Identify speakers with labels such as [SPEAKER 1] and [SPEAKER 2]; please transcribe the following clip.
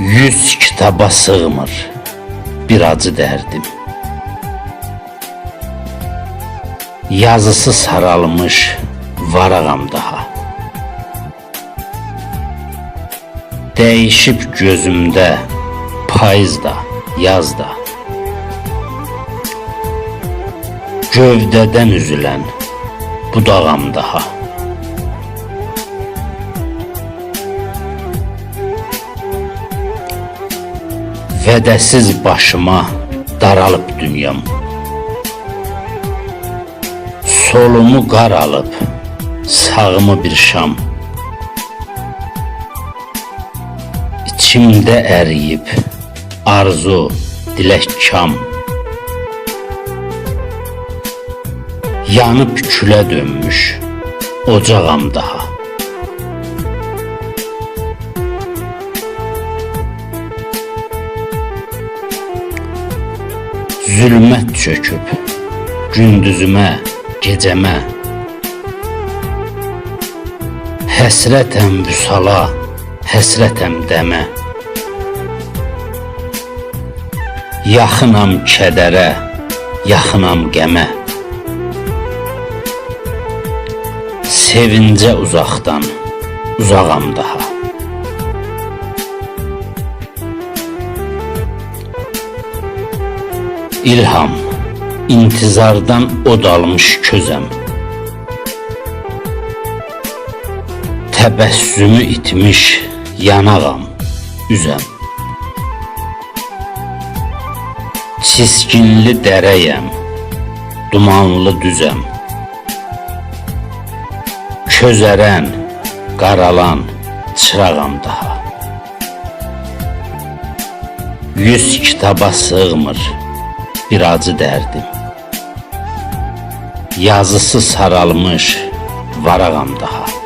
[SPEAKER 1] Yüz kitaba sığmır bir acı derdim. Yazısı saralmış varağam daha. Değişip gözümde payız da yaz da. Gövdeden üzülen budağam daha. Vədəsiz başıma daralıb dünyam. Solumu qaralıb, sağımı bir şam. İçimdə əriyib arzu, dilək kam. Yanıb külə dönmüş ocağam daha. Zülmət çöküb gündüzümə, gecəmə. Həsrətəm vüsala, həsrətəm dəmə. Yaxınam kədərə, yaxınam qəmə. Sevincə uzaqdan, uzağam daha. İlham, intizardan od almış közəm. Təbəssümü itmiş yanağam, üzəm. Çiskinli dərəyəm, dumanlı düzəm. Közərən, qaralan çırağam daha. Yüz kitaba sığmır bir acı dərdim. Yazısı saralmış varağam daha.